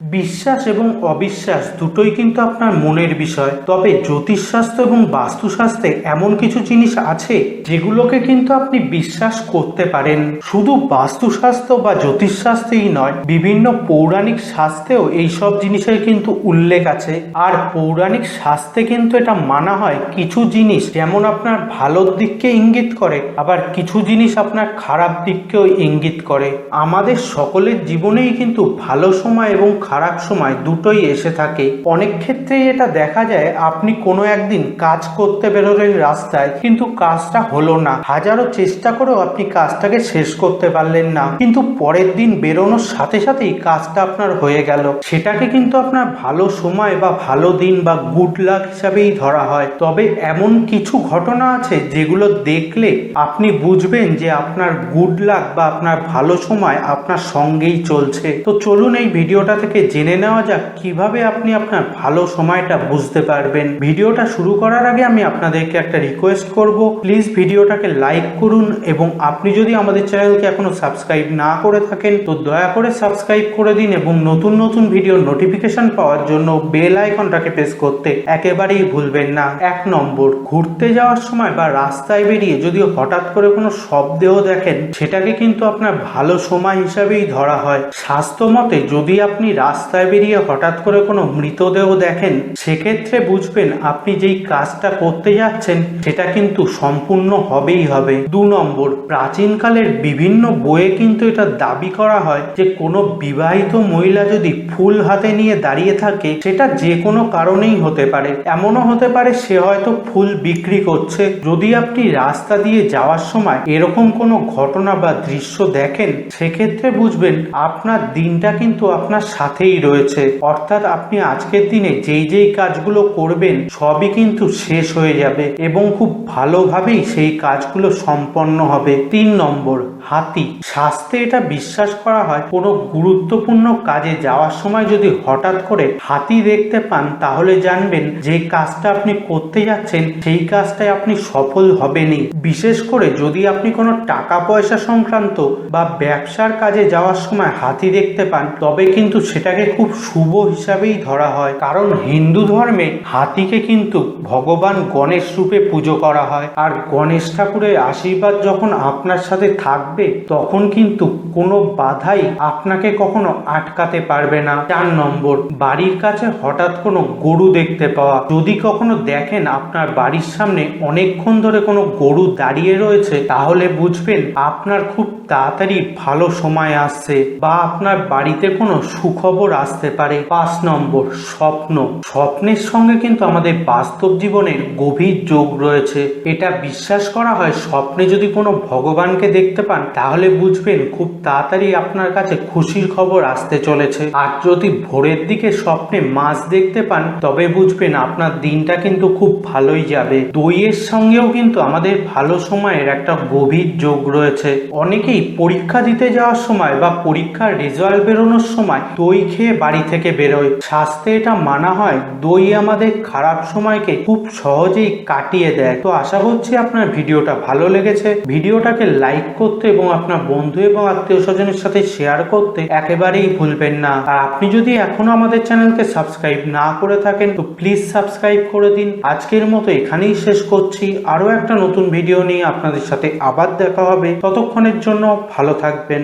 বিশ্বাস এবং অবিশ্বাস দুটোই কিন্তু আপনার মনের বিষয়। তবে জ্যোতিষশাস্ত্র এবং বাস্তুশাস্ত্রে এমন কিছু জিনিস আছে যেগুলোকে কিন্তু আপনি বিশ্বাস করতে পারেন। শুধু বাস্তুশাস্ত্র বা জ্যোতিষশাস্ত্রেই নয়, বিভিন্ন পৌরাণিক শাস্ত্রেও এইসব জিনিসের কিন্তু উল্লেখ আছে। আর পৌরাণিক শাস্ত্রে কিন্তু এটা মানা হয় কিছু জিনিস যেমন আপনার ভালোর দিককে ইঙ্গিত করে, আবার কিছু জিনিস আপনার খারাপ দিককেও ইঙ্গিত করে। আমাদের সকলের জীবনেই কিন্তু ভালো সময় এবং খারাপ সময় দুটোই এসে থাকে। অনেক ক্ষেত্রেই এটা দেখা যায়, আপনি কোনো একদিন কাজ করতে বেরোলেন রাস্তায়, কিন্তু কাজটা হলো না। হাজারো চেষ্টা করেও আপনি কাজটাকে শেষ করতে পারলেন না। কিন্তু পরের দিন বেরোনোর সাথে সাথেই কাজটা আপনার হয়ে গেল। সেটাকে কিন্তু আপনার ভালো সময় বা ভালো দিন বা গুড লাক হিসাবেই ধরা হয়। তবে এমন কিছু ঘটনা আছে যেগুলো দেখলে আপনি বুঝবেন যে আপনার গুড লাক বা আপনার ভালো সময় আপনার সঙ্গেই চলছে। তো চলুন এই ভিডিওটা থেকে জেনে নেওয়া যাক কীভাবে আপনি আপনার ভালো সময়টা বুঝতে পারবেন। ভিডিওটা শুরু করার আগে আমি আপনাদেরকে একটা রিকোয়েস্ট করব। প্লিজ ভিডিওটাকে লাইক করুন এবং আপনি যদি আমাদের চ্যানেলকে এখনও সাবস্ক্রাইব না করে থাকেন, তো দয়া করে সাবস্ক্রাইব করে দিন এবং নতুন নতুন ভিডিওর নোটিফিকেশন পাওয়ার জন্য বেল আইকনটাকে প্রেস করতে একেবারেই ভুলবেন না। এক নম্বর, ঘুরতে যাওয়ার সময় বা রাস্তায় বেরিয়ে যদি হঠাৎ করে কোনো শব্দেও দেখেন, সেটাকে কিন্তু আপনার ভালো সময় হিসাবেই ধরা হয়। স্বাস্থ্য মতে যদি আপনি রাস্তায় বেরিয়ে হঠাৎ করে কোনো মৃতদেহ দেখেন, সেক্ষেত্রে বুঝবেন আপনি যেই কাজটা করতে যাচ্ছেন, সেটা কিন্তু সম্পূর্ণ হবেই হবে। দু নম্বর, প্রাচীনকালের বিভিন্ন বইয়ে কিন্তু এটা দাবি করা হয় যে কোনো বিবাহিত মহিলা যদি ফুল হাতে নিয়ে দাঁড়িয়ে থাকে, সেটা যে কোনো কারণেই হতে পারে। এমনও হতে পারে সে হয়তো ফুল বিক্রি করছে। যদি আপনি রাস্তা দিয়ে যাওয়ার সময় এরকম কোনো ঘটনা বা দৃশ্য দেখেন, সেক্ষেত্রে বুঝবেন আপনার দিনটা কিন্তু আপনার সাথেই রয়েছে। অর্থাৎ আপনি আজকের দিনে যেই যেই কাজগুলো করবেন, সবই কিন্তু শেষ হয়ে যাবে এবং খুব ভালোভাবেই সেই কাজগুলো সম্পন্ন হবে। তিন নম্বর হাতি। শাস্ত্রে এটা বিশ্বাস করা হয়, কোনো গুরুত্বপূর্ণ কাজে যাওয়ার সময় যদি হঠাৎ করে হাতি দেখতে পান, তাহলে জানবেন যে কাজটা আপনি করতে যাচ্ছেন, সেই কাজটায় আপনি সফল হবেনই। বিশেষ করে যদি আপনি কোনো টাকা পয়সা সংক্রান্ত বা ব্যবসার কাজে যাওয়ার সময় হাতি দেখতে পান, তবে কিন্তু সেটাকে খুব শুভ হিসাবেই ধরা হয়। কারণ হিন্দু ধর্মে হাতিকে কিন্তু ভগবান গণেশ রূপে পুজো করা হয়। আর গণেশ ঠাকুরের আশীর্বাদ যখন আপনার সাথে থাকবে, তখন কিন্তু কোনো বাধাই আপনাকে কখনো আটকাতে পারবে না। চার নম্বর, বাড়ির কাছে হঠাৎ কোনো গরু দেখতে পাওয়া। যদি কখনো দেখেন আপনার বাড়ির সামনে অনেকক্ষণ ধরে কোনো গরু দাঁড়িয়ে রয়েছে, তাহলে বুঝবেন আপনার খুব তাড়াতাড়ি ভালো সময় আসছে বা আপনার বাড়িতে কোনো সুখবর আসতে পারে। পাঁচ নম্বর স্বপ্ন। স্বপ্নের সঙ্গে কিন্তু আমাদের বাস্তব জীবনের গভীর যোগ রয়েছে। এটা বিশ্বাস করা হয় স্বপ্নে যদি কোনো ভগবানকে দেখতে পান, তাহলে বুঝবেন খুব তাড়াতাড়ি আপনার কাছে খুশির খবর আসতে চলেছে। আর যদি ভোরের দিকে স্বপ্নে মাছ দেখতে পান, তবে বুঝবেন আপনার দিনটা কিন্তু খুব ভালোই যাবে। দইয়ের সঙ্গেও কিন্তু আমাদের ভালো সময়ের একটা গভীর যোগ রয়েছে। অনেকেই পরীক্ষা দিতে যাওয়ার সময় বা পরীক্ষার রেজাল্ট বেরোনোর সময় দই খেয়ে বাড়ি থেকে বেরোয়। স্বাস্থ্যে এটা মানা হয়, দই আমাদের খারাপ সময়কে খুব সহজেই কাটিয়ে দেয়। তো আশা করছি আপনার ভিডিওটা ভালো লেগেছে। ভিডিওটাকে লাইক করতে এবং আপনার বন্ধু এবং আত্মীয় স্বজনের সাথে শেয়ার করতে একেবারেই ভুলবেন না। আর আপনি যদি এখনও আমাদের চ্যানেলকে সাবস্ক্রাইব না করে থাকেন, তো প্লিজ সাবস্ক্রাইব করে দিন। আজকের মতো এখানেই শেষ করছি। আরও একটা নতুন ভিডিও নিয়ে আপনাদের সাথে আবার দেখা হবে। ততক্ষণের জন্য ভালো থাকবেন।